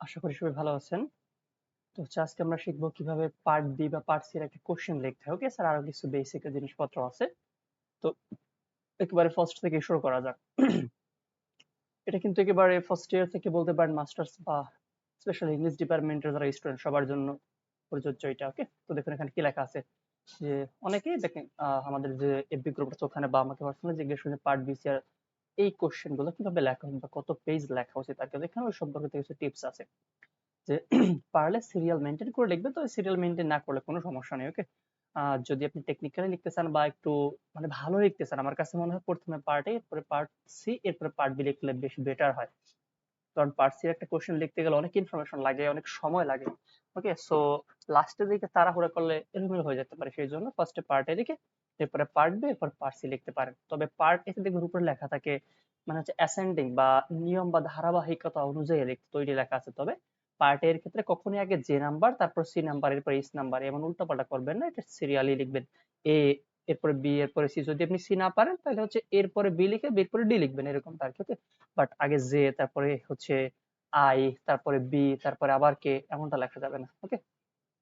আশা করি সবাই ভালো আছেন। তো হচ্ছে আজকে আমরা শিখব কীভাবে পার্ট বি বা পার্ট সি এর একটা কোশ্চেন লিখতে হয় ওকে স্যার আরও কিছু বেসিক জিনিসপত্র আছে। তো একেবারে ফার্স্ট থেকে শুরু করা যাক। এটা কিন্তু একেবারে ফার্স্ট ইয়ার থেকে বলতে পারেন মাস্টার্স বা স্পেশাল ইংলিশ ডিপার্টমেন্টের যারা স্টুডেন্ট সবার জন্য প্রযোজ্য এটা ওকে তো দেখুন এখানে কি লেখা আছে। যে অনেকেই দেখেন আমাদের যে এফবি গ্রুপ আছে, ওখানে বা আমাকে পার্সোনালি জিজ্ঞেস করে পার্ট বি সি আর এই কোশ্চেনগুলো কীভাবে লেখা হবে বা কত পেজ লেখা উচিত তাকে এখানে ওই সম্পর্কে কিছু টিপস আছে। যে পারলে সিরিয়াল মেনটেন করে লিখবে তো সিরিয়াল মেনটেন না করলে কোনো সমস্যা নেই ওকে যদি আপনি টেকনিক্যালি লিখতে চান বা একটু মানে ভালো লিখতে চান, আমার কাছে মনে হয় প্রথমে পার্ট এ এরপরে পার্ট সি এরপরে পার্ট বি লিখলে বেশি বেটার হয়। কারণ পার্ট সি একটা কোশ্চেন লিখতে গেলে অনেক ইনফরমেশন লাগে, অনেক সময় লাগে ওকে সো লাস্টের দিকে তাড়াহুড়া করলে এলোমেলো হয়ে যেতে পারে, সেই জন্য ফার্স্টে পার্ট এ লিখে এরপরে পার্ট বি এরপর পার্ট সি লিখতে পারেন। তবে পার্ট এতে দেখবেন উপরে লেখা থাকে মানে হচ্ছে অ্যাসেন্ডিং বা নিয়ম বা ধারাবাহিকতা অনুযায়ী তৈরি লেখা আছে। তবে পার্ট এর ক্ষেত্রে কখনই আগে যে নাম্বার তারপর সি নাম্বার এরপর ইস নাম্বার এমন উল্টাপাল্টা করবেন না। এটা সিরিয়ালি লিখবেন। এ এরপরে বি এরপরে সি যদি আপনি সি না পারেন, তাহলে হচ্ছে এরপরে বি লিখে বি এরপরে ডি লিখবেন এরকম আর কি ওকে বাট আগে জে তারপরে হচ্ছে আই তারপরে বি তারপরে আবার কে এমনটা লেখা যাবে না। ওকে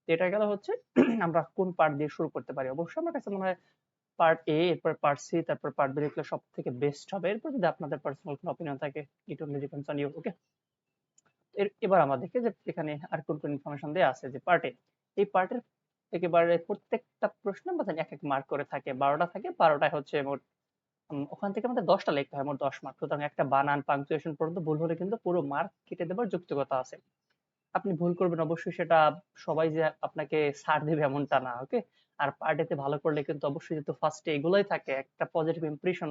এটা গেল হচ্ছে, আমরা কোন পার্ট দিয়ে শুরু করতে পারি? অবশ্যই আমার কাছে মনে হয় পার্ট এ এরপর পার্ট সি তারপর পার্ট বি লিখলে সব থেকে বেস্ট হবে। এরপর যদি আপনাদের পার্সোনাল কোনো অপিনিয়ন থাকে it only depends on you okay এবার আমাদেরকে যে এখানে আর কোন কোন ইনফরমেশন দেওয়া আছে, যে পার্টে এই পার্টের একেবারে প্রত্যেকটা প্রশ্ন আমাদের এক এক মার্ক করে থাকে। বারোটা থাকে, বারোটায় হচ্ছে মোট ওখান থেকে আমাদের দশটা লিখতে হয়, মোট দশ মার্ক সুতরাং একটা বানান পাংচুয়েশন পর্যন্ত ভুল হলে কিন্তু পুরো মার্ক কেটে দেবার যুক্তিকতা আছে। আপনি ভুল করবেন, অবশ্যই সেটা সবাই যে আপনাকে ছাড় দেবে এমনটা না ওকে আর পার্টিতে ভালো করলে কিন্তু অবশ্যই যেহেতু ফার্স্টে এগুলোই থাকে, একটা পজিটিভ ইমপ্রেশন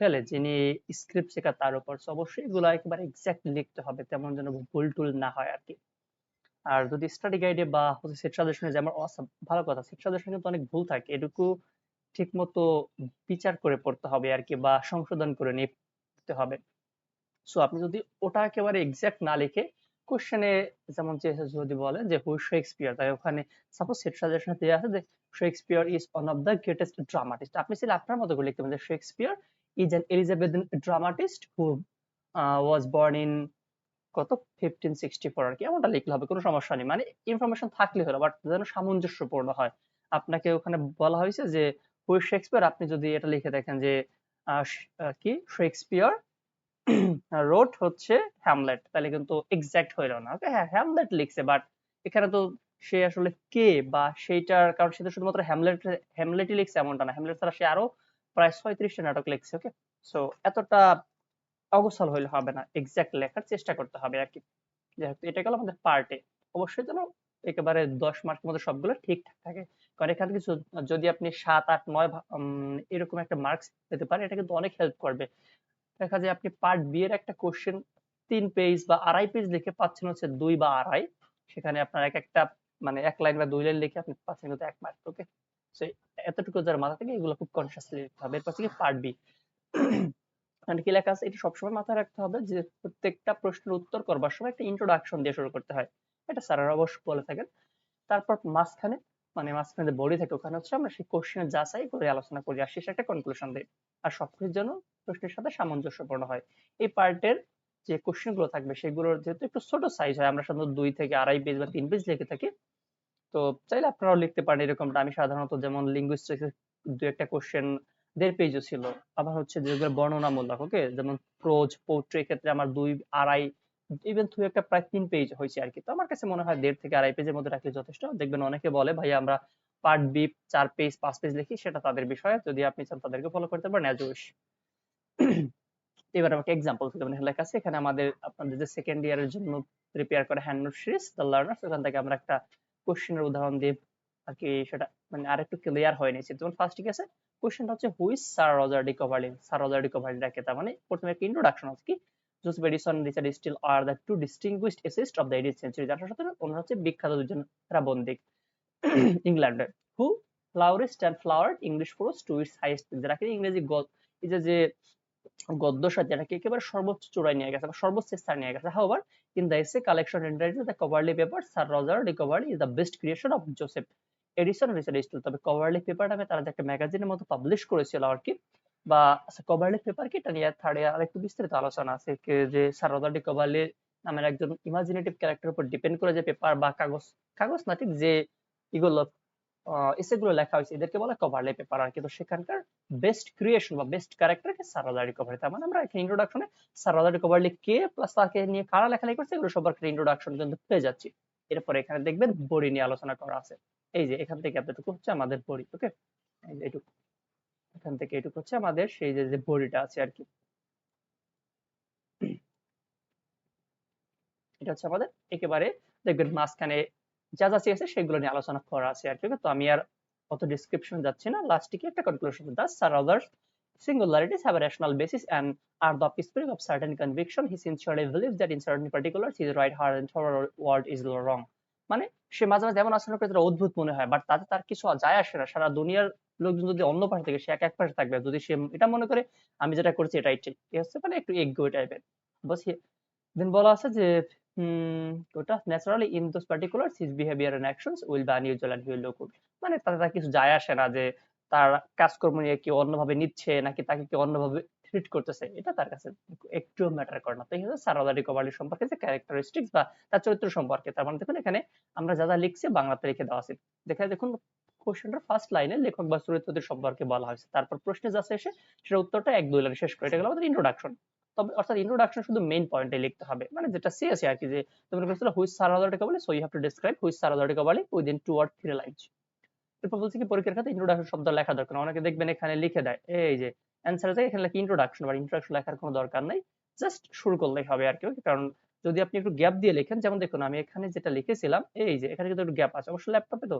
ফেলে যিনি স্ক্রিপ্ট শেখা তার উপর। অবশ্যই এগুলো একেবারে এক্সাক্ট লিখতে হবে, তেমন যেন ভুল টুল না হয় আর কি আর যদি স্টাডি গাইডে বা হচ্ছে সেট সাজেশনে যে আমার ভালো কথা সেট সাজেশনে কিন্তু অনেক ভুল থাকে, এটুকু ঠিক মতো বিচার করে পড়তে হবে আর কি বা সংশোধন করে নিতে হবে। সো আপনি যদি ওটা একেবারে এক্সাক্ট না লিখে কোশ্চেনে যেমন যদি বলে যে হু শেক্সপিয়ার তাই ওখানে সাপোজ সেট সাজেশনে দেওয়া আছে যে Shakespeare is one of the greatest dramatist আপনি চাইলে আপনার মতো করে লিখতে পারেন যে Shakespeare is an Elizabethan dramatist who was born in কত? ফিফটিন সিক্সটি ফোর আর কি। এমনটা লিখলে হবে, কোনো সমস্যা নেই। মানে ইনফরমেশন থাকলে হলো বাট যেন সামঞ্জস্যপূর্ণ হয়। আপনাকে ওখানে বলা হয়েছে যে হুই শেক্সপিয়ার আপনি যদি এটা লিখে দেখেন যে কি? শেক্সপিয়ার রোড হচ্ছে হ্যামলেট তাহলে কিন্তু এক্সাক্ট হইল না। ওকে হ্যাঁ হ্যামলেট লিখছে বাট এখানে তো সে আসলে কে বা সেইটার, কারণ সে তো শুধুমাত্র হ্যামলেট হ্যামলেটই লিখছে এমনটা না। হ্যামলেট ছাড়া সে আরও প্রায় ছয়ত্রিশটা নাটক লিখছে ওকে সো এতটা অগোছাল হইলে হবে না এক্সাক্ট লেখার চেষ্টা করতে হবে আর কি। যেহেতু এটা গেল আমাদের পার্টে অবশ্যই যেন একেবারে দশ মার্কের মধ্যে সবগুলো ঠিকঠাক থাকে, কারণ এখানে কিছু, যদি আপনি সাত, আট, নয় এরকম একটা মার্কস পেতে পারেন, এটা কিন্তু অনেক হেল্প করবে। দেখা যায় আপনি পার্ট বি এর একটা কোশ্চেন তিন পেজ বা আড়াই পেজ লিখে পাচ্ছেন হচ্ছে দুই বা আড়াই। সেখানে আপনার এক একটা মানে এক লাইন বা দুই লাইন লিখে আপনি পাচ্ছেন কিন্তু এক মার্ক ওকে সো এতটুকু যার মাথা থেকে এগুলো খুব কনসিয়াসলি লিখতে হবে। এরপর থেকে পার্ট বি মানে কি লেখা আছে? এটা সবসময় মাথায় রাখতে হবে যে প্রত্যেকটা প্রশ্নের উত্তর করবার সময় একটা ইন্ট্রোডাকশন দিয়ে শুরু করতে হয়। এটা স্যারেরা অবশ্য বলে থাকেন। তারপর মাঝখানে মানে মাঝখানে বডি থাকে, ওখানে হচ্ছে আমরা সেই কোশ্চেনের যাচাই করে আলোচনা করি আর শেষে একটা কনক্লুশন দিই। আর সবকিছুর জন্য প্রশ্নের সাথে সামঞ্জস্যপূর্ণ হয়। এই পার্টের যে কোশ্চেনগুলো থাকবে, সেগুলোর যেহেতু একটু ছোট সাইজ হয়, আমরা সাধারণত দুই থেকে আড়াই পেজ বা তিন পেজ লিখে থাকি। তো চাইলে আপনারাও লিখতে পারেন এরকমটা। আমি সাধারণত যেমন লিঙ্গুইস্টিক্স দু একটা কোশ্চেন দেড় পেজও ছিল। আবার হচ্ছে যেগুলো বর্ণনামূলক ওকে যেমন প্রোজ পোট্রি ক্ষেত্রে আমার দুই আড়াই ইভেন দুই একটা প্রায় তিন পেজ হয়েছে আর কি। তো আমার কাছে মনে হয় দেড় থেকে আড়াই পেজের মধ্যে রাখলে যথেষ্ট। দেখবেন অনেকে বলে, ভাই, আমরা পার্ট বি, চার পেজ, পাঁচ পেজ লিখি, সেটা তাদের বিষয়। যদি আপনি চান তাদেরকে ফলো করতে পারেন অ্যাজ উইশ এবার আমাকে এক্সাম্পল থেকে মানে লেখা আছে। এখানে আমাদের, আপনাদের যে সেকেন্ড ইয়ারের জন্য প্রিপেয়ার করে hand note series the learners ওখান থেকে আমরা একটা কোশ্চেনের উদাহরণ দিয়ে আর কি সেটা মানে আরেকটু ক্লিয়ার হয়ে নিয়েছে। যেমন ফার্স্ট ঠিক আছে কোশ্চেনটা হচ্ছে who's sir Roger de Coverley sir Roger de Coverley ডাকে তার মানে প্রথমে একটা ইন্ট্রোডাকশন আছে কি? Joseph Addison Richard Steele R the two distinguished essayists of the eighteenth century যার সাথে ওনারা হচ্ছে বিখ্যাত দুজন প্রাবন্ধিক ইংল্যান্ডের who flourished and flowered English prose to its highest যারা কি ইংরেজি এই যে যে গদ্য সাহিত্য যেটাকে একেবারে সর্বোচ্চ চূড়ায় নিয়ে গেছে, বা সর্বোচ্চ স্থান নিয়ে গেছে। However in the essay collection entitled the Coverley paper sir Roger Coverley is the best creation of Joseph Addison Richard Steele তবে কভারলি পেপারটা আমি তারা একটা ম্যাগাজিনের মতো পাবলিশ করেছিল আর কি, বা কভারলি পেপার কি? এটা নিয়ে থার্ড ইয়ার আরেকটু বিস্তারিত আলোচনা আছে। যে স্যার রজার ডি কভারলি নামের একজন ইমাজিনেটিভ ক্যারেক্টার উপর ডিপেন্ড করে যে পেপার বা কাগজ কাগজ না, ঠিক যে এগুলো এসেগুলো লেখা হয়েছে। এদেরকে বলা কভারলে পেপার আর কিন্তু সেখানকার বেস্ট ক্রিয়েশন বা বেস্ট ক্যারেক্টারকে সারাদারি কভার তার মানে আমরা এখানে ইন্ট্রোডাকশনে সারাদারি কভারলি কে প্লাস তাকে নিয়ে কারা লেখালেখি করছে, এগুলো সবার ইন্ট্রোডাকশন কিন্তু পেয়ে যাচ্ছি। এরপরে এখানে দেখবেন বড়ি নিয়ে আলোচনা করা আছে। এই যে, এখান থেকে এতটুকু হচ্ছে আমাদের বড়ি ওকে এইটুকু এখান থেকে এটুকু হচ্ছে আমাদের সেই যে যে বড়িটা আছে আর কি। এটা হচ্ছে আমাদের একেবারে, দেখবেন মাঝখানে যা যা আছে সেগুলো নিয়ে আলোচনা করা আছে আর কি তো আমি আর অত ডিসক্রিপশন যাচ্ছি না। লাস্টে কি একটা conclusion thus sir others singularities have a rational basis and are the offspring of certain conviction. He sincerely believes that in certain particulars, his right heart and thorough word is wrong. মানে সে মাঝে মাঝে এমন আচরণ করে যেটা অদ্ভুত মনে হয় বাট তাতে তার কিছু যায় আসে না। সারা দুনিয়ার লোকজন যদি অন্য পাশে থেকে, সে এক এক পাশে থাকবে। যদি সে এটা মনে করে, আমি যেটা করছি এটাই ঠিক। ঠিক আছে মানে একটু এগো টাইপের বস দেন বলা আছে যে ওটা naturally in those particular his behaviour and actions will be unusual and will look মানে তাতে তার কিছু যায় আসে না যে তার কাজকর্ম নিয়ে কেউ অন্যভাবে নিচ্ছে নাকি তাকে কেউ অন্যভাবে ট্রিট করতেছে। এটা তার কাছে একটু ম্যাটার করে না। তো এই হচ্ছে সারাদারি কবালি সম্পর্কে যে ক্যারেক্টারিস্টিক্স বা তার চরিত্র সম্পর্কে। তার মানে দেখুন এখানে আমরা যা যা লিখছি বাংলাতে লিখে দেওয়া আছে। দেখে দেখুন কোশ্চেনটার ফার্স্ট লাইনে লেখক বা চরিত্রদের সম্পর্কে বলা হয়েছে। তারপর প্রশ্নে যা এসে সেটা উত্তরটা এক দুই লাইনে শেষ করে। এটা গেল আমাদের ইন্ট্রোডাকশন তবে অর্থাৎ ইন্ট্রোডাকশন শুধু মেইন পয়েন্টে লিখতে হবে। মানে যেটা সি আছে আর কি যে তুমি বলেছিল হুইচ সারাদারি কবালি so you have to describe which সারাদারি কবালি within two or three lines এরপর বলছে কি, পরীক্ষার খাতে ইন্ট্রোডাকশন শব্দ লেখা দরকার অনেকে দেখবেন এখানে লিখে দেয়, এই যে অ্যান্সার আছে, এখানে লেখা ইন্ট্রোডাকশন বা ইন্ট্রোডাকশন লেখার কোনো দরকার নাই। জাস্ট শুরু করলেই হবে আর কি কারণ যদি আপনি একটু গ্যাপ দিয়ে লেখেন, যেমন দেখুন আমি এখানে যেটা লিখেছিলাম, এই যে এখানে কিন্তু একটু গ্যাপ আছে। অবশ্য ল্যাপটপে তো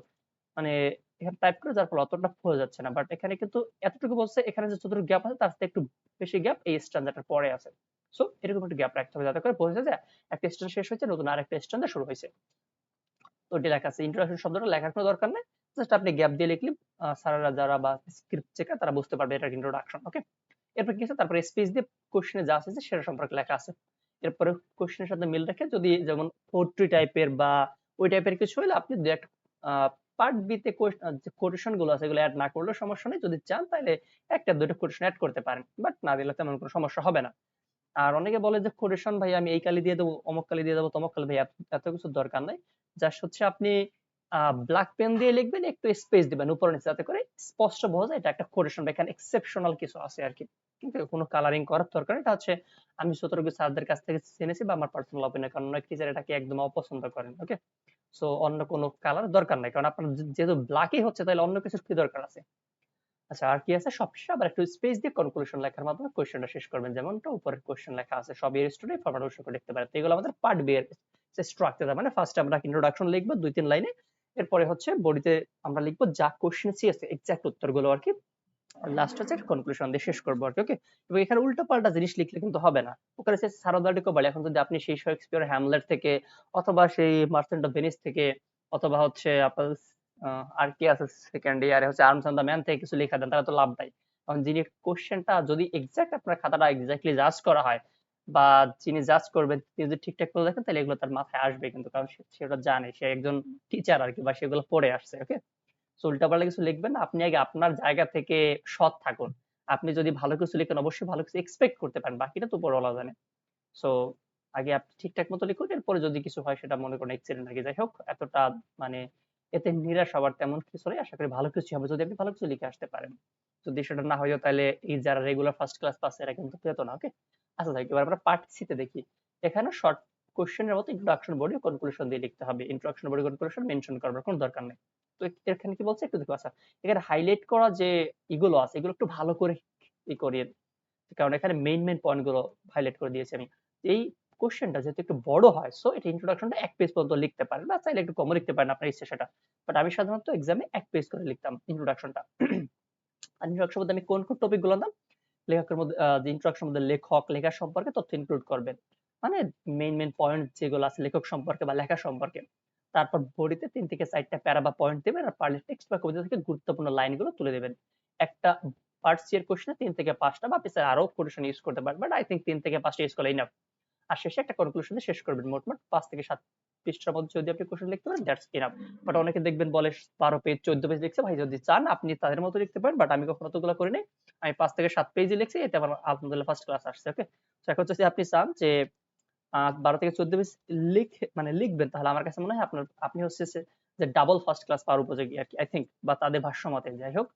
মানে এখানে টাইপ করে যার ফলে অতটা ফুলে যাচ্ছে না। বাট এখানে কিন্তু এতটুকু বলছে, এখানে যে যতটুকু গ্যাপ আছে, তার সাথে একটু বেশি গ্যাপ এই স্ট্যান্ডার্ডের পরে আছে। সো এরকম একটু গ্যাপ রাখতে হবে যাতে করে বোঝা যায় একটা স্ট্যান্ড শেষ হয়েছে, নতুন আরেকটা স্ট্যান্ডার্ড শুরু হয়েছে। তো এটি লেখা আছে। ইন্ট্রোডাকশন শব্দটা লেখার কোনো দরকার নেই। জাস্ট আপনি গ্যাপ দিয়ে লিখলে স্যাররা যারা বা স্ক্রিপ্ট চেকার তারা বুঝতে পারবে এটা ইন্ট্রোডাকশন ওকে এরপর কি আছে? তারপরে স্পেস দিয়ে কোশ্চেনে যা আছে সেটা সম্পর্কে লেখা আছে। এরপরে কোশ্চেনের সাথে মিল রেখে যদি যেমন পোট্রি টাইপের বা ওই টাইপের কিছু হলে আপনি দু একটা পার্ট বিতে যে কোটেশনগুলো আছে, এগুলো অ্যাড না করলেও সমস্যা নেই। যদি চান তাহলে একটা দুটো কোটেশন অ্যাড করতে পারেন। বাট না দিলে তেমন কোনো সমস্যা হবে না। আর অনেকে বলে যে কোটেশন ভাই আমি এই কালি দিয়ে দেবো, অমুক কালি দিয়ে দেবো, তমক কালি ভাই এত কিছু দরকার নাই। জাস্ট হচ্ছে আপনি ব্ল্যাক পেন দিয়ে লিখবেন, একটু স্পেস দিবেন উপরে নিচে, যাতে করে স্পষ্ট বোঝা যায় এটা একটা কোটেশন বা এখানে এক্সেপশনাল কিছু আছে আর কি। কিন্তু কোনো কালারিং করার দরকার এটা হচ্ছে আমি সতর্ক স্যারদের কাছ থেকে জেনেছি বা আমার পার্সোনাল অপিনিয়ন কারণ অনেক টিচার এটাকে একদম অপছন্দ করেন ওকে সো অন্য কোনো কালার দরকার নাই। কারণ আপনার যেহেতু ব্ল্যাকই হচ্ছে, তাহলে অন্য কিছুর কি দরকার আছে? আচ্ছা আর কি আছে? সবশেষে আবার একটু স্পেস দিয়ে কনক্লুশন লেখার মাধ্যমে কোশ্চেনটা শেষ করবেন। যেমনটা উপরের কোশ্চেন লেখা আছে সব এর স্টুডেন্ট ফরম্যাট অবশ্য করে লিখতে পারে তো এগুলো আমাদের পার্ট বি এর স্ট্রাকচার মানে ফার্স্ট আমরা ইন্ট্রোডাকশন লিখব দুই তিন লাইনে। এরপরে হচ্ছে বডিতে আমরা লিখব যা কোশ্চেন সি আছে এক্সাক্ট উত্তরগুলো আর কি। লাস্ট হচ্ছে কনক্লুশন দিয়ে শেষ করব আর কি ওকে এবং এখানে উল্টো পাল্টা জিনিস লিখলে কিন্তু হবে না। ওখানে হচ্ছে সারদার্ডিকো বলে এখন যদি আপনি সেই শেক্সপিয়ার হ্যামলেট থেকে অথবা সেই মার্চেন্ট অফ ভেনিস থেকে অথবা হচ্ছে আপনার আর কি আছে সেকেন্ড ইয়ারে হচ্ছে আর্মস অন দ্য ম্যান থেকে কিছু লেখা দেন, তাহলে তো লাভ নাই। কারণ যিনি কোশ্চেনটা যদি এক্সাক্ট আপনার খাতাটা এক্স্যাক্টলি জাজ করা হয় বা যিনি জাজ করবেন, তিনি যদি ঠিকঠাক করে দেখেন, তাহলে এগুলো তার মাথায় আসবে কিন্তু, কারণ সেটা জানে, সে একজন টিচার আর কি বা সেগুলো পড়ে আসছে ওকে সো উল্টাপাল্টা কিছু লিখবেন না। আপনি আগে আপনার জায়গা থেকে সৎ থাকুন। আপনি যদি ভালো কিছু লিখেন, অবশ্যই ভালো কিছু এক্সপেক্ট করতে পারেন। বাকিটা তো বলা জানে। সো আগে আপনি ঠিকঠাক মতো লিখুন, এরপরে যদি কিছু হয় সেটা মনে করেন এক্সিডেন্ট আগে যাই হোক, এতটা মানে এতে নিরাশ হওয়ার তেমন কিছু নেই। আশা করি ভালো কিছু হবে। যদি আপনি ভালো কিছু লিখে আসতে পারেন। যদি সেটা না হয় তাহলে এই যারা রেগুলার ফার্স্ট ক্লাস পাস এরা কিন্তু পেতো না ওকে আচ্ছা থাকি এবার আমরা পার্ট সিতে দেখি। এখানে শর্ট কোশ্চেনের মতো ইন্ট্রোডাকশন বডি কনক্লুশন দিয়ে লিখতে হবে। ইন্ট্রোডাকশন বডি কনক্লুশন মেনশন করার কোনো দরকার নেই। এখানে কি বলছে? একটু দেখো আচ্ছা। এখানে হাইলাইট করা যে এগুলো আছে, এগুলো একটু ভালো করে ই করিয়ে কারণ এখানে মেইন মেইন পয়েন্টগুলো হাইলাইট করে দিয়েছি আমি। এই কোশ্চেনটা যেহেতু একটু বড় হয় সো এটা ইন্ট্রোডাকশনটা এক পেজ পর্যন্ত লিখতে পারেন বা চাইলে একটু কমও লিখতে পারেন আপনার ইচ্ছে সেটা। বাট আমি সাধারণত এক্সামে এক পেজ করে লিখতাম ইন্ট্রোডাকশনটা আর ইন্ট্রোডাকশন মধ্যে আমি কোন কোন টপিকগুলো নাম লেখকের মধ্যে ইন্ট্রোডাকশন মধ্যে লেখক, লেখা সম্পর্কে তথ্য ইনক্লুড করবেন। মানে মেইন মেইন পয়েন্ট যেগুলো আছে লেখক সম্পর্কে বা লেখা সম্পর্কে। তারপর বডিতে তিন থেকে চারটা প্যারা বা পয়েন্ট দেবেন আর পারলে টেক্সট বা কবিতা থেকে গুরুত্বপূর্ণ লাইনগুলো তুলে দেবেন। একটা এর কোশ্চেনে তিন থেকে পাঁচটা বা আপনি আরও কোটেশন ইউজ করতে পারেন বাট আই থিঙ্ক তিন থেকে পাঁচটা ইউজ করলে ইনাফ আর শেষে একটা কনক্লুশন শেষ করবেন। মোট মোট পাঁচ থেকে সাত পৃষ্ঠার মধ্যে যদি আপনি কোশ্চেন লিখতে পারেন দ্যাটস ইনাফ বাট অনেকে দেখবেন বলে, বারো পেজ চোদ্দ পেজ লিখছে, ভাই যদি চান, আপনি তাদের মতো লিখতে পারেন বাট আমি কখনো অতগুলো নাই আমি পাঁচ থেকে সাত পেজে লিখছি এটা আমার আলহামদুলিল্লাহ ফার্স্ট ক্লাস আসছে ওকে এখন হচ্ছে আপনি চান যে বারো থেকে চোদ্দ পেজ লিখ মানে লিখবেন, তাহলে আমার কাছে মনে হয় আপনার আপনি হচ্ছে যে- ডাবল ফার্স্ট ক্লাস পাওয়ার উপযোগী আর কি আই থিঙ্ক বা তাদের ভাষ্য মতে। যাই হোক,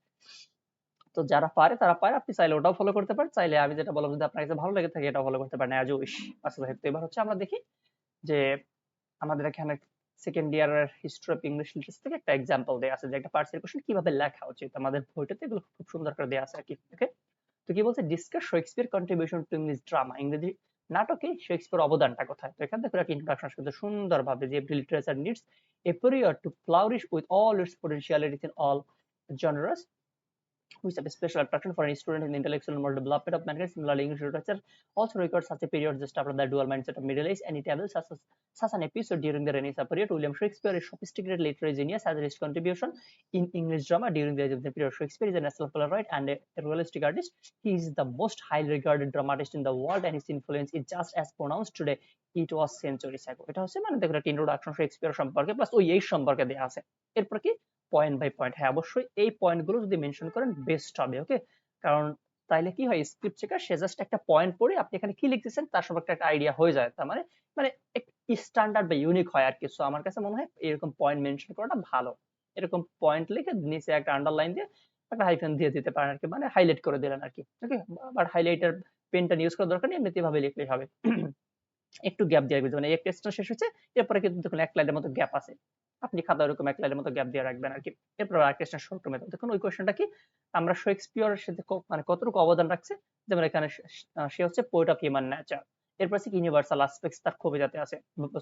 তো যারা পারে, তারা পারে। আপনি চাইলে ওটাও ফলো করতে পারেন। চাইলে আমি যেটা বললাম, যদি আপনার কাছে ভালো লেগে থাকে, এটাও ফলো করতে পারেন অ্যাজ উইশ যাই তো এবার হচ্ছে আমরা দেখি যে আমাদের এখানে সেকেন্ড ইয়ারের হিস্ট্রি অফ ইংলিশ লিটারেচার থেকে একটা এক্সাম্পল দেওয়া আছে, যে একটা পার্সেল কোশ্চেন কীভাবে লেখা উচিত। আমাদের বইটাতে এগুলো খুব সুন্দর করে দেওয়া আছে আর কি। ওকে তো কি বলছে? Discuss Shakespeare contribution to English drama ইংরেজি নাটকে শেক্সপিয়ার অবদানটা কোথায়? তো এখান থেকে একটা ইন্ট্রোডাকশন শুধু সুন্দরভাবে যে literature needs a period to flourish with all its potentialities in all genres. Which have a special attraction for any student in the intellectual and moral development of mankind. Similarly, English literature also records such a period just after the dual mindset of Middle Age, and it tables such, such an episode during the Renaissance period. William Shakespeare, a sophisticated literary genius, has his contribution in English drama during the age of the period. Shakespeare is a national playwright and a, a realistic artist. He is the most highly regarded dramatist in the world, and his influence is just as pronounced today. It was centuries ago. এটা হচ্ছে মানে দেখো একটা introduction Shakespeare সম্পর্কে plus ওই এই সম্পর্কে দেওয়া আছে এরপর কি পয়েন্ট বাই পয়েন্ট হ্যাঁ অবশ্যই এই পয়েন্টগুলো যদি মেনশন করেন বেস্ট হবে ওকে কারণ তাইলে কি হয় স্ক্রিপ্ট চেকার সে জাস্ট একটা পয়েন্ট পড়ে, আপনি এখানে কি লিখতেছেন, তার সম্পর্কে একটা আইডিয়া হয়ে যায়। তার মানে মানে স্ট্যান্ডার্ড বা ইউনিক হয় আর কি। সো আমার কাছে মনে হয় এরকম পয়েন্ট মেনশন করাটা ভালো। এরকম পয়েন্ট লিখে নিচে একটা আন্ডারলাইন দিয়ে একটা হাইফেন দিয়ে দিতে পারেন আর কি। মানে হাইলাইট করে দিলেন আর কি ওকে বাট হাইলাইটার পেনটা ইউজ করার দরকার নেই, এমনিতে ভাবে লিখলেই হবে। একটু গ্যাপ দিয়ে রাখবেন মানে এক টেস্টটা শেষ হচ্ছে এরপরে কিন্তু দেখুন এক লাইনের মতো গ্যাপ আছে। আপনি খাতা ওরকম এক লাইনের মতো গ্যাপ দিয়ে রাখবেন আর কি এরপর আর একটা শর্ট মেথড দেখুন ওই কোয়েশ্চেনটা কি? আমরা শেক্সপিয়ারের সাথে মানে কতটুকু অবদান রাখছে? যেমন এখানে সে- হচ্ছে পোয়েট অফ হিউম্যান নেচার এরপর হচ্ছে ইউনিভার্সাল আসপেক্টস তার কবিতাতে আছে।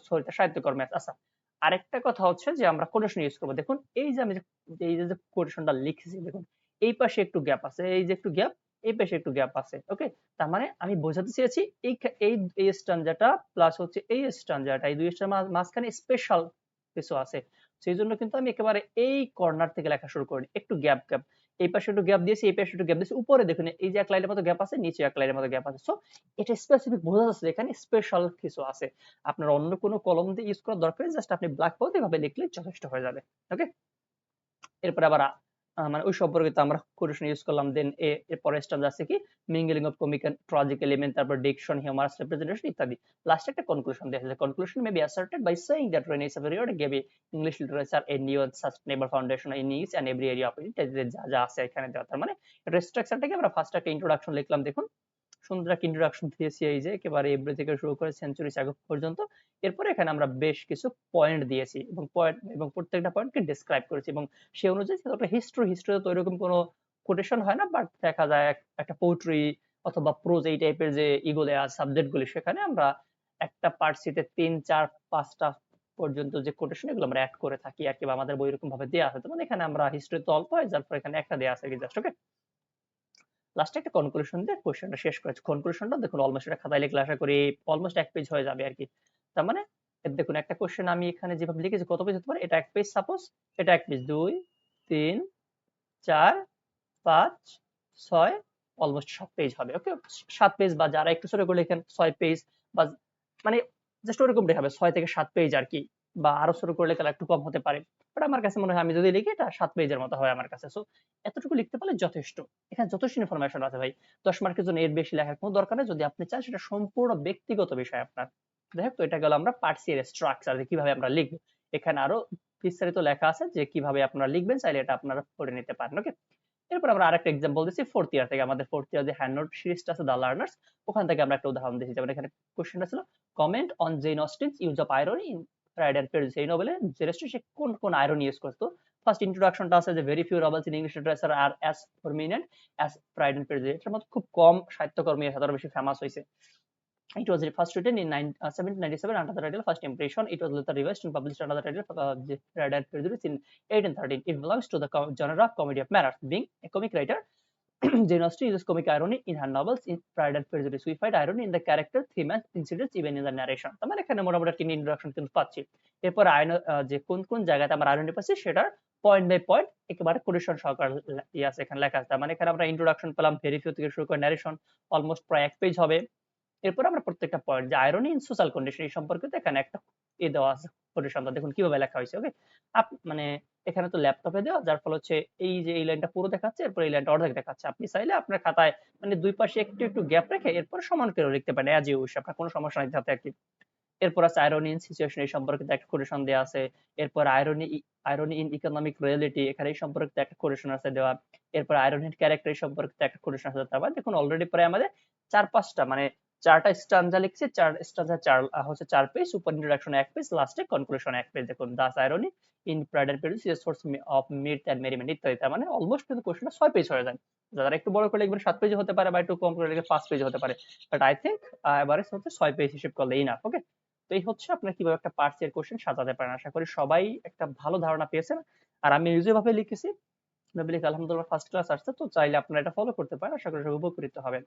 সরি তার সাহিত্যকর্মে আছে আচ্ছা আরেকটা কথা হচ্ছে যে আমরা কোটেশন ইউজ করব। দেখুন, এই যে আমি এই যে কোটেশনটা লিখেছি, দেখুন, এই পাশে একটু গ্যাপ আছে। এই যে একটু গ্যাপ এই পাশে একটু গ্যাপ আছে ওকে তার মানে আমি বোঝাতে চেয়েছি এই এই এই স্ট্যান্ডাটা প্লাস হচ্ছে এই স্ট্যান্ডাটা এই দুই স্ট্যান্ডার মাঝখানে স্পেশাল কিছু আছে। সেই জন্য কিন্তু আমি একেবারে এই কর্নার থেকে লেখা শুরু করি একটু গ্যাপ গ্যাপ এই পাশে একটু গ্যাপ দিয়েছি, এই পাশে একটু গ্যাপ দিয়েছি, উপরে দেখুন, এই যে এক লাইনের মতো গ্যাপ আছে, নিচে এক লাইনের মতো গ্যাপ আছে। সো এটা স্পেসিফিক বোঝা যাচ্ছে এখানে স্পেশাল কিছু আছে। আপনার অন্য কোনো কলম দিয়ে ইউজ করার দরকার জাস্ট আপনি ব্ল্যাক বোর্ড এভাবে লিখলে যথেষ্ট হয়ে যাবে ওকে এরপরে আবার মানে ওই সম্পর্কিত আমরা কোটেশন ইউজ করলাম দেন এরপরে স্টাফ আছে কি? Mingling of comic and tragic element তারপর ডিকশন হিউমারাস রিপ্রেজেন্টেশন ইত্যাদি। লাস্ট একটা কনক্লুশন দেখা যায় conclusion may be asserted by saying that Renaissance period gave English literature a new sustainable foundation in each and every area of it যা যা আছে এখানে দেওয়া। তার মানে এটা স্ট্রাকচারটাকে আমরা ফার্স্ট একটা ইন্ট্রোডাকশন লিখলাম, দেখুন। সুন্দর একটা ইন্ট্রোডাকশন দিয়েছি এই যে একেবারে এভরি থেকে শুরু করে সেঞ্চুরি আগে পর্যন্ত। এরপরে এখানে আমরা বেশ কিছু পয়েন্ট দিয়েছি এবং পয়েন্ট এবং প্রত্যেকটা পয়েন্টকে ডিসক্রাইব করেছি এবং সে অনুযায়ী একটা হিস্ট্রি হিস্ট্রিতে তো এরকম কোনো কোটেশন হয় না বাট দেখা যায় একটা পোয়েট্রি অথবা প্রোজ এই টাইপের যে ইগুলো আছে সাবজেক্ট গুলি, সেখানে আমরা একটা পার্টসিতে তিন, চার, পাঁচটা পর্যন্ত যে কোটেশন এগুলো আমরা অ্যাড করে থাকি আর কি বা আমাদের বই এরকম ভাবে দেওয়া আছে। তো মানে এখানে আমরা হিস্ট্রি তো অল্প হয়, যার ফলে এখানে একটা দেওয়া আছে জাস্ট ওকে লাস্টে একটা কনক্লুশন দিয়ে কোশ্চেনটা শেষ করেছি কনক্লুশনটা দেখুন অলমোস্ট এটা খাতায় লিখলে আশা করি অলমোস্ট এক পেজ হয়ে যাবে আর কি তার মানে দেখুন, একটা কোশ্চেন আমি এখানে যেভাবে লিখেছি, কত পেজ হতে পারে? এটা এক পেজ সাপোজ এটা এক পেজ দুই, তিন, চার, পাঁচ, ছয় অলমোস্ট সাত পেজ হবে ওকে সাত পেজ বা যারা একটু ছোট করে লেখেন, ছয় পেজ বা মানে জাস্ট ওরকম দেখাবে ছয় থেকে সাত পেজ আর কি বা আরও ছোট করে লেখা একটু কম হতে পারে। বাট আমার কাছে মনে হয় আমি যদি লিখি এটা সাত পেজের মতো হয় আমার কাছে। সো এতটুকু লিখতে পারলে যথেষ্ট। এখানে যথেষ্ট ইনফরমেশন আছে ভাই। দশ মার্কের জন্য এর বেশি লেখার কোনো দরকার নেই। যদি আপনি চান সেটা সম্পূর্ণ ব্যক্তিগত বিষয় আপনার। দেখ তো এটা গেল আমরা এর স্ট্রাকচার কীভাবে আমরা লিখব। এখানে আরও বিস্তারিত লেখা আছে যে কীভাবে আপনারা লিখবেন, চাইলে এটা আপনারা পড়ে নিতে পারেন ওকে এরপর আমরা আরেকটা এক্সাম্পল দিচ্ছি ফোর্থ ইয়ার থেকে। আমাদের ফোর্থ ইয়ার যে হ্যান্ড নোট সিরিজটা আছে দ্য লার্নার্স ওখান থেকে আমরা একটা উদাহরণ দিয়েছি। যেমন এখানে কোশ্চেনটা ছিল comment on Jane Austen's use of irony in Pride and এই নোবেলে জেন সে কোন কোন আয়রন ইউজ করতো ফার্স্ট ইন্ট্রোডাকশনটা আছে যে very few novels in English literature are as prominent as Pride and এটার মধ্যে খুব কম সাহিত্যকর্মী আরও বেশি ফেমাস হয়েছে It was first written in nine, uh, 1797 under the title First Impression. It was later revised and published under the title uh, The and Prejudice in 1813. It belongs to the genre of comedy of manners. Being a comic writer, Jane Austen uses comic irony in her novels in Pride and Prejudice. We find irony in the character, theme, and incidents, even in the narration. তার মানে এখানে মোটামুটি একটা introduction কিন্তু পাচ্ছি এরপর আইন যে কোন কোন জায়গাতে আমরা আইরনি পাচ্ছি সেটার পয়েন্ট বাই পয়েন্ট একেবারে কোটেশন সহকার ইয়ে আছে এখানে লেখা আছে মানে এখানে আমরা ইন্ট্রোডাকশন পেলাম ভেরি থেকে শুরু করে ন্যারেশন অলমোস্ট প্রায় এক পেজ হবে এরপর আমরা প্রত্যেকটা পয়েন্ট যে আয়রনি ইন সোশ্যাল কন্ডিশন এই সম্পর্কিত এখানে একটা এ দেওয়া আছে কোটেশনটা দেখুন কীভাবে লেখা হয়েছে ওকে মানে এখানে তো ল্যাপটপে দেওয়া, যার ফলে হচ্ছে এই যে এই লাইনটা পুরো দেখাচ্ছে, এরপর এই লাইনটা অর্ধেক দেখাচ্ছে। আপনি চাইলে আপনার খাতায় মানে দুই পাশে একটু একটু গ্যাপ রেখে এরপর সমান করে লিখতে পারেন অ্যাজ ইউ আপনার কোনো সমস্যা নাই, যাতে আর এরপর আছে আয়রনি ইন সিচুয়েশন এই সম্পর্কিত একটা কোটেশন দেওয়া আছে। এরপর irony irony in economic reality এখানে এই সম্পর্কিত একটা কোটেশন আছে দেওয়া। এরপর আয়রনির ক্যারেক্টার এই সম্পর্কিত একটা কোটেশন আছে তারপর দেখুন অলরেডি প্রায় আমাদের চার পাঁচটা মানে চারটা স্টানজা লিখছি, চার স্টানজা চার হচ্ছে চার পেজ সুপার ইন্ট্রোডাকশন এক পেজ লাস্টে কনক্লুশন এক পেজ দেখুন thus irony in Pride and Prejudice source of mirth and merriment ইত্যাদি। তার মানে অলমোস্ট কিন্তু কোশ্চেনটা ছয় পেজ হয়ে যায়। যারা একটু বড় করে লিখবেন সাত পেজ হতে পারে বা একটু কম করে লিখে পাঁচ পেজ হতে পারে। বাট আই থিঙ্ক এভারেজ হচ্ছে ছয় পেজ হিসেব করলে ইনাফ ওকে তো এই হচ্ছে আপনার কীভাবে একটা পার্টস এর কোশ্চেন সাজাতে পারেন। আশা করি সবাই একটা ভালো ধারণা পেয়েছেন। আর আমি নিজে ভাবে লিখেছি ভাবে লিখে আলহামদুলিল্লাহ ফার্স্ট ক্লাস আসছে, তো চাইলে আপনারা এটা ফলো করতে পারেন। আশা করি উপকৃত হবেন।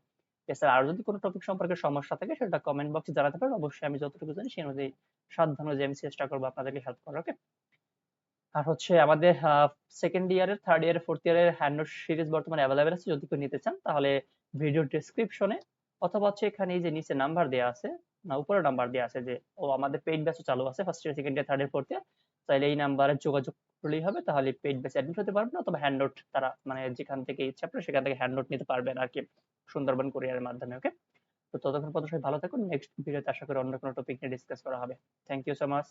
এছাড়া আর যদি কোনো টপিক সম্পর্কে সমস্যা থাকে, সেটা কমেন্ট বক্সে জানাতে পারেন। অবশ্যই আমি যতটুকু জানি, সেই অনুযায়ী সাবধান অনুযায়ী আমি চেষ্টা করব আপনাদেরকে হেল্প করার ওকে আর হচ্ছে আমাদের সেকেন্ড ইয়ারের থার্ড ইয়ারের ফোর্থ ইয়ারের হ্যান্ডনোট সিরিজ বর্তমানে অ্যাভেলেবেল আছে। যদি কেউ নিতে চান, তাহলে ভিডিও ডেসক্রিপশনে অথবা হচ্ছে এখানে যে নিচে নাম্বার দেওয়া আছে, না, উপরে নাম্বার দেওয়া আছে যে, ও আমাদের পেইড ব্যাচও চালু আছে first year second year third year fourth year চাইলে এই নাম্বারে যোগাযোগ করলেই হবে, তাহলে পেইড ব্যাচে অ্যাডমিট হতে পারবেন অথবা হ্যান্ড নোট তারা মানে যেখান থেকে ইচ্ছা আপনার সেখান থেকে হ্যান্ড নোট নিতে পারবেন আর কি সুন্দরবন কোরিয়ারের মাধ্যমে ওকে তো ততক্ষণ পর্যন্ত সবাই ভালো থাকুন নেক্সট ভিডিওতে আশা করি অন্য কোনো টপিক নিয়ে ডিসকাস করা হবে। Thank you so much